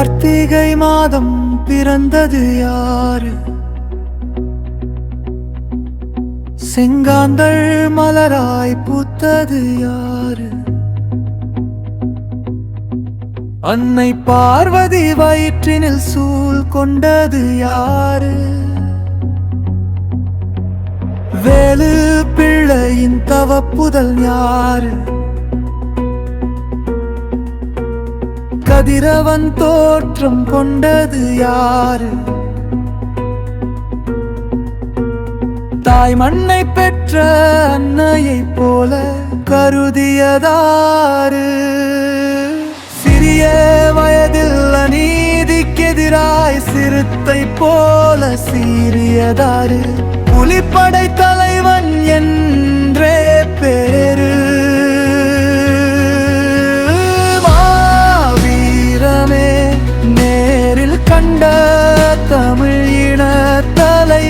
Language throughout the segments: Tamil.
கார்த்திகை மாதம் பிறந்தது யாரு? செங்காந்தள் மலராய் பூத்தது யாரு? அன்னை பார்வதி வயிற்றினில் சூழ் கொண்டது யாரு? வேலு பிள்ளையின் தவப்புதல் யாரு? கதிரவன் தோற்றம் கொண்டது யாரு? தாய் மண்ணை பெற்ற அன்னையைப் போல கருதியதாரு. சிறிய வயதில் அநீதிக்கெதிராய் சிறுத்தை போல சீரியதாறு புலிப்படை தலைவன் என்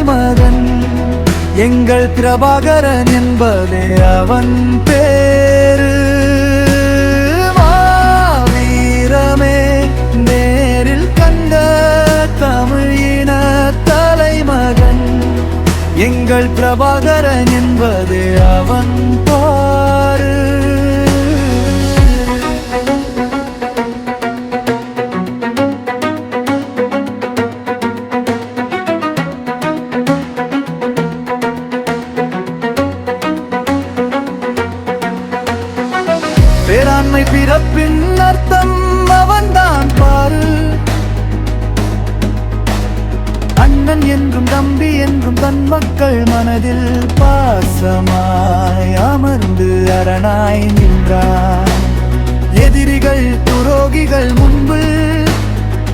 மகன் எங்கள் பிரபாகரன் என்பதே அவன் பேரு மாவீரமே நேரில் கண்ட தமிழின தலைமகன் எங்கள் பிரபாகரன் என்பதே அவன் போ பிறப்பின் அர்த்தம் அவன்தான் பாரு. அண்ணன் என்றும் தம்பி என்றும் தன் மக்கள் மனதில் பாசமாய் அமர்ந்து அரணாய் நின்றார். எதிரிகள் துரோகிகள் முன்பு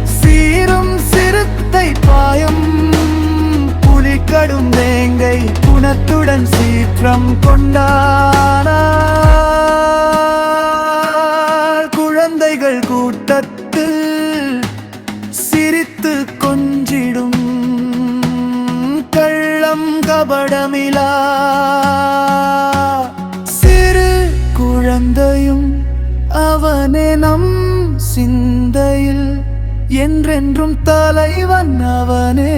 சீரும் சிறுத்தை பாயம். புலிக்கடும் தேங்கை குணத்துடன் சீற்றம் கொண்டானா குழந்தையும் அவனே நம் சிந்தையில் என்றென்றும் தலைவன் அவனே.